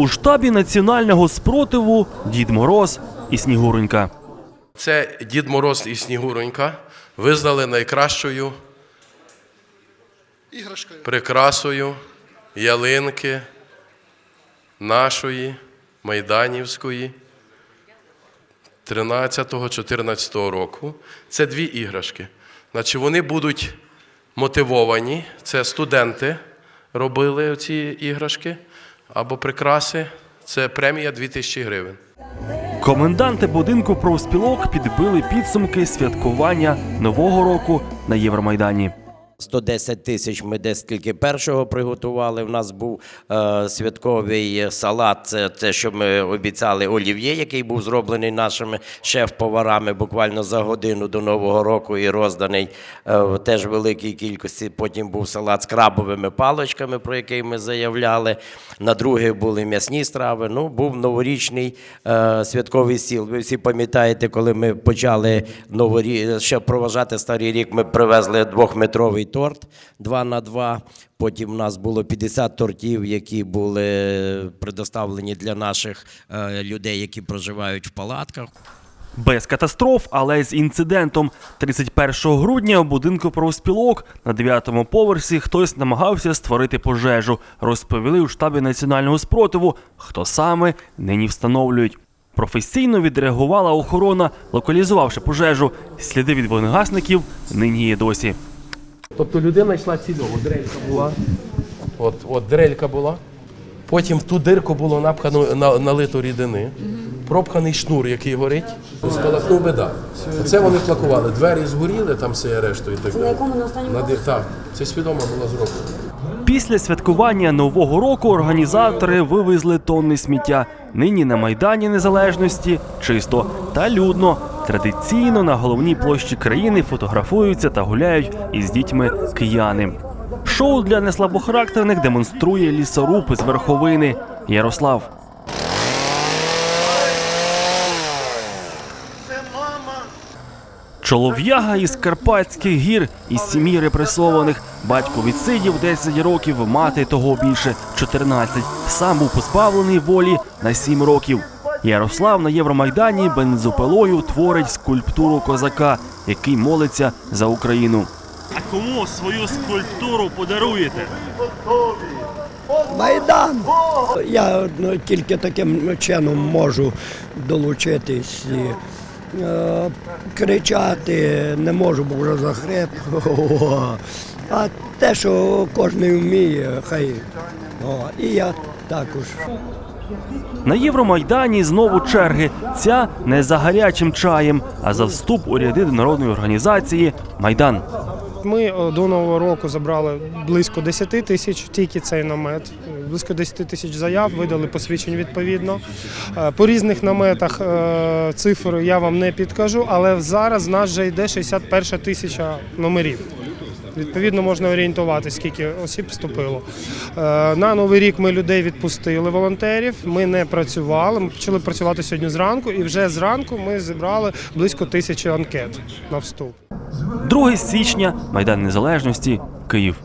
У штабі національного спротиву Дід Мороз і Снігуренька. Це Дід Мороз і Снігуронька визнали найкращою Іграшкою. прикрасою ялинки нашої Майданівської 13-14 року. Це дві іграшки. Значить, вони будуть мотивовані. Це студенти робили ці іграшки або прикраси. Це премія 2000 гривень. Коменданти будинку профспілок підбили підсумки святкування Нового року на Євромайдані. 110 тисяч ми десь тільки першого приготували. У нас був е, святковий салат. Це те, що ми обіцяли олів'є, який був зроблений нашими шеф-поварами буквально за годину до Нового року і розданий е, в теж великій кількості. Потім був салат з крабовими паличками, про який ми заявляли. На другий були м'ясні страви. Ну, був новорічний е, святковий стіл. Ви всі пам'ятаєте, коли ми почали новорі... ще проважати старий рік, ми привезли двохметровий торт 2 на 2. Потім у нас було 50 тортів, які були предоставлені для наших е, людей, які проживають в палатках. Без катастроф, але з інцидентом 31 грудня у будинку профспілок на 9-му поверсі хтось намагався створити пожежу. Розповіли у штабі національного спротиву. Хто саме нині встановлюють. Професійно відреагувала охорона, локалізувавши пожежу. Сліди від вогнегасників нині є досі. Тобто людина йшла цільово, дрелька була. От, от дрелька була. Потім в ту дирку було напхано на, налито рідини, пропханий шнур, який горить. Спалахнув беда. Це вони плакували. Двері згоріли, там все решту і так далі. На якому на останньому На дир- Так, це свідомо було зроблено. Після святкування Нового року організатори вивезли тонни сміття. Нині на Майдані Незалежності чисто та людно. Традиційно на головній площі країни фотографуються та гуляють із дітьми кияни. Шоу для неслабохарактерних демонструє лісоруб з верховини Ярослав. Чолов'яга із Карпатських гір із сім'ї репресованих. Батько відсидів 10 років, мати того більше 14. Сам був позбавлений волі на 7 років. Ярослав на Євромайдані бензопилою творить скульптуру козака, який молиться за Україну. А кому свою скульптуру подаруєте? Майдан. Я ну, тільки таким чином можу долучитись. І, е, кричати не можу, бо вже захрип. А те, що кожен вміє, хай. О, і я також. На Євромайдані знову черги. Ця не за гарячим чаєм, а за вступ у ряди народної організації Майдан. Ми е, до нового року забрали близько 10 тисяч, тільки цей намет. Близько 10 тисяч заяв, видали посвідчень відповідно. Е, По різних наметах е, цифр я вам не підкажу, але зараз в нас вже йде 61 тисяча номерів. Відповідно, можна орієнтувати, скільки осіб вступило. Е, На новий рік ми людей відпустили, волонтерів. Ми не працювали. Ми почали працювати сьогодні зранку, і вже зранку ми зібрали близько тисячі анкет на вступ. 2 січня Майдан Незалежності, Київ.